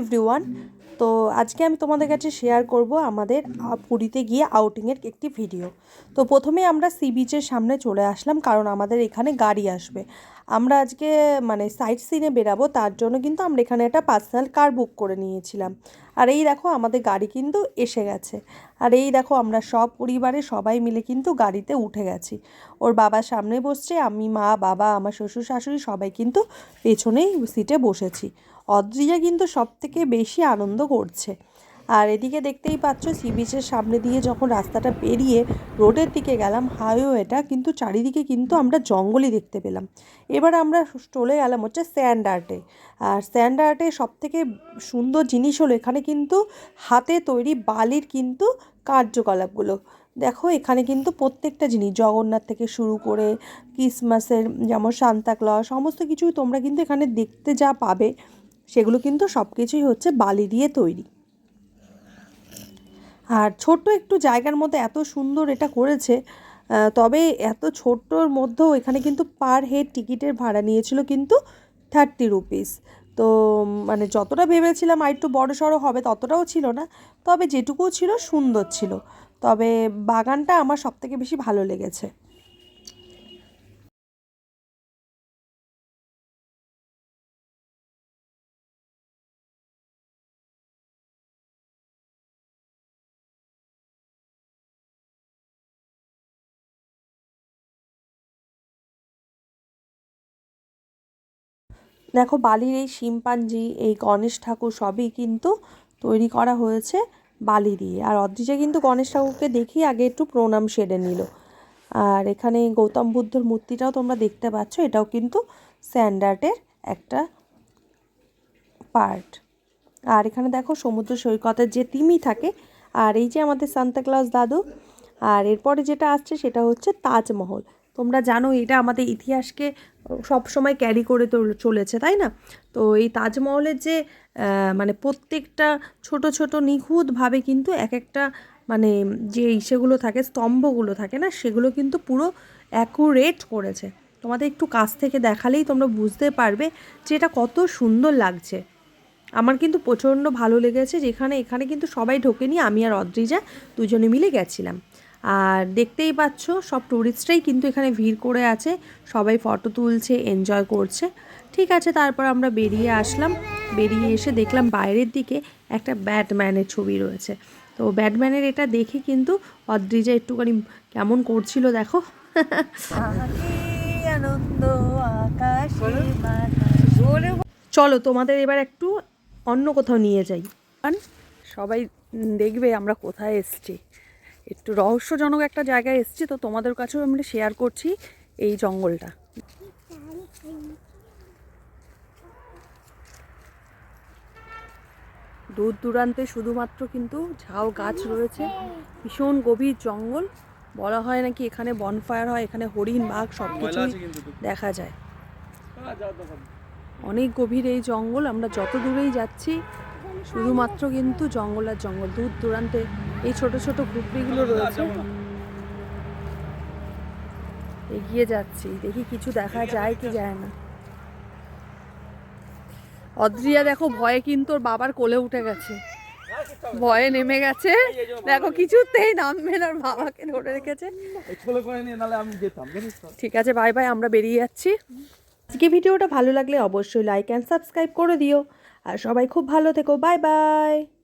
Everyone তো আজকে আমি তোমাদের কাছে শেয়ার করব আমাদের পুরীতে গিয়ে আউটিংয়ের একটি ভিডিও তো প্রথমে আমরা সি বিচের সামনে চলে আসলাম, কারণ আমাদের এখানে গাড়ি আসবে। আমরা আজকে মানে সাইট সিনে বেরাবো, তার জন্য কিন্তু আমরা এখানে একটা পার্সোনাল কার বুক করে নিয়েছিলাম। আর এই দেখো, আমাদের গাড়ি কিন্তু এসে গেছে। আর এই দেখো, আমরা সব পরিবারে সবাই মিলে কিন্তু গাড়িতে উঠে গেছি। ওর বাবা সামনে বসছে, আমি, মা, বাবা, আমার শ্বশুর শাশুড়ি সবাই কিন্তু পেছনেই সিটে বসেছি। অদ্রিজা কিন্তু সব থেকে বেশি আনন্দ করছে। আর এদিকে দেখতেই পাচ্ছ, সি বিচের সামনে দিয়ে যখন রাস্তাটা পেরিয়ে রোডের দিকে গেলাম, হাইওয়েটা কিন্তু চারিদিকে কিন্তু আমরা জঙ্গলই দেখতে পেলাম। এবার আমরা চলে গেলাম হচ্ছে স্যান্ড আর্টে। আর স্যান্ড আর্টে সব থেকে সুন্দর জিনিস হলো এখানে কিন্তু হাতে তৈরি বালির কিন্তু কার্যকলাপগুলো। দেখো, এখানে কিন্তু প্রত্যেকটা জিনিস, জগন্নাথ থেকে শুরু করে ক্রিসমাসের যেমন সান্তাক্লজ সমস্ত কিছুই তোমরা কিন্তু এখানে দেখতে যা পাবে। সেগুলো কিন্তু সব কিছুই হচ্ছে বালি দিয়ে তৈরি। আর ছোট্ট একটু জায়গার মধ্যে এত সুন্দর এটা করেছে তবে এত ছোট্টর মধ্যেও এখানে কিন্তু পার হেড টিকিটের ভাড়া নিয়েছিল কিন্তু থার্টি রুপিস। তো মানে যতটা ভেবেছিলাম আর একটু বড় সড়ো হবে ততটাও ছিল না, তবে যেটুকু ছিল সুন্দর ছিল। তবে বাগানটা আমার সবথেকে বেশি ভালো লেগেছে। দেখো বালির এই শিম্পাঞ্জি, এই গণেশ ঠাকুর সবই কিন্তু তৈরি করা হয়েছে বালি দিয়ে। আর অদ্রিজা কিন্তু গণেশ ঠাকুরকে দেখি আগে একটু প্রণাম সেরে নিল। আর এখানে গৌতম বুদ্ধর মূর্তিটাও তোমরা দেখতে পাচ্ছ, এটাও কিন্তু স্যান্ডার্টের একটা পার্ট। আর এখানে দেখো সমুদ্র সৈকতের যে তিমি থাকে, আর এই যে আমাদের সান্তাক্লাস দাদু, আর এরপরে যেটা আসছে সেটা হচ্ছে তাজমহল। তোমরা জানো এটা আমাদের ইতিহাসকে সব সময় ক্যারি করে চলেছে, তাই না? তো এই তাজমহলের যে মানে প্রত্যেকটা ছোট ছোট নিখুঁতভাবে কিন্তু এক একটা মানে যে ইসেগুলো থাকে, স্তম্ভগুলো থাকে না, সেগুলো কিন্তু পুরো অ্যাকুরেট করেছে। তোমাদের একটু কাছ থেকে দেখালেই তোমরা বুঝতে পারবে যে এটা কত সুন্দর লাগছে। আমার কিন্তু প্রচণ্ড ভালো লেগেছে যেখানে এখানে কিন্তু সবাই ঢোকেনি, আমি আর অদ্রিজা দুজনে মিলে গেছিলাম। আর দেখতেই পাচ্ছ, সব ট্যুরিস্টরাই কিন্তু এখানে ভিড় করে আছে। সবাই ফটো তুলছে এনজয় করছে। ঠিক আছে, তারপর আমরা বেরিয়ে আসলাম। বেরিয়ে এসে দেখলাম বাইরের দিকে একটা ব্যাটম্যানের ছবি রয়েছে। তো ব্যাটম্যানের এটা দেখে কিন্তু অদ্রিজা একটুখানি কেমন করছিল দেখো। চলো, তোমাদের এবার একটু অন্য কোথাও নিয়ে যাই। সবাই দেখবে আমরা কোথায় এসছি। একটু রহস্যজনক একটা জায়গায় এসছি তো তোমাদের কাছেও আমরা শেয়ার করছি এই জঙ্গলটা। দূর দূরান্তে শুধুমাত্র কিন্তু ঝাউ গাছ রয়েছে ভীষণ গভীর জঙ্গল বলা হয় নাকি এখানে বনফায়ার হয় এখানে হরিণ বাঘ সব কিছুই দেখা যায়। অনেক গভীর এই জঙ্গল আমরা যত দূরেই যাচ্ছি শুধুমাত্র কিন্তু জঙ্গল আর জঙ্গল দূর দূরান্তে এই ছোট ছোট ঘুপড়িগুলো রয়েছে। এগিয়ে যাচ্ছি দেখি কিছু দেখা যায় কি যায় না। অদ্রিয়া দেখো ভয়ে কিন্তু ওর বাবার কোলে উঠে গেছে। ভয়ে নেমে গেছে। দেখো কিছুতেই নামবে না ওর বাবাকে ধরে রেখেছে। ঠিক আছে বাই বাই আমরা বেরিয়ে যাচ্ছি। আজকে ভিডিওটা ভালো লাগলে অবশ্যই লাইক অ্যান্ড সাবস্ক্রাইব করে দিও। আর সবাই খুব ভালো থেকো। Bye bye.